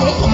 Hey,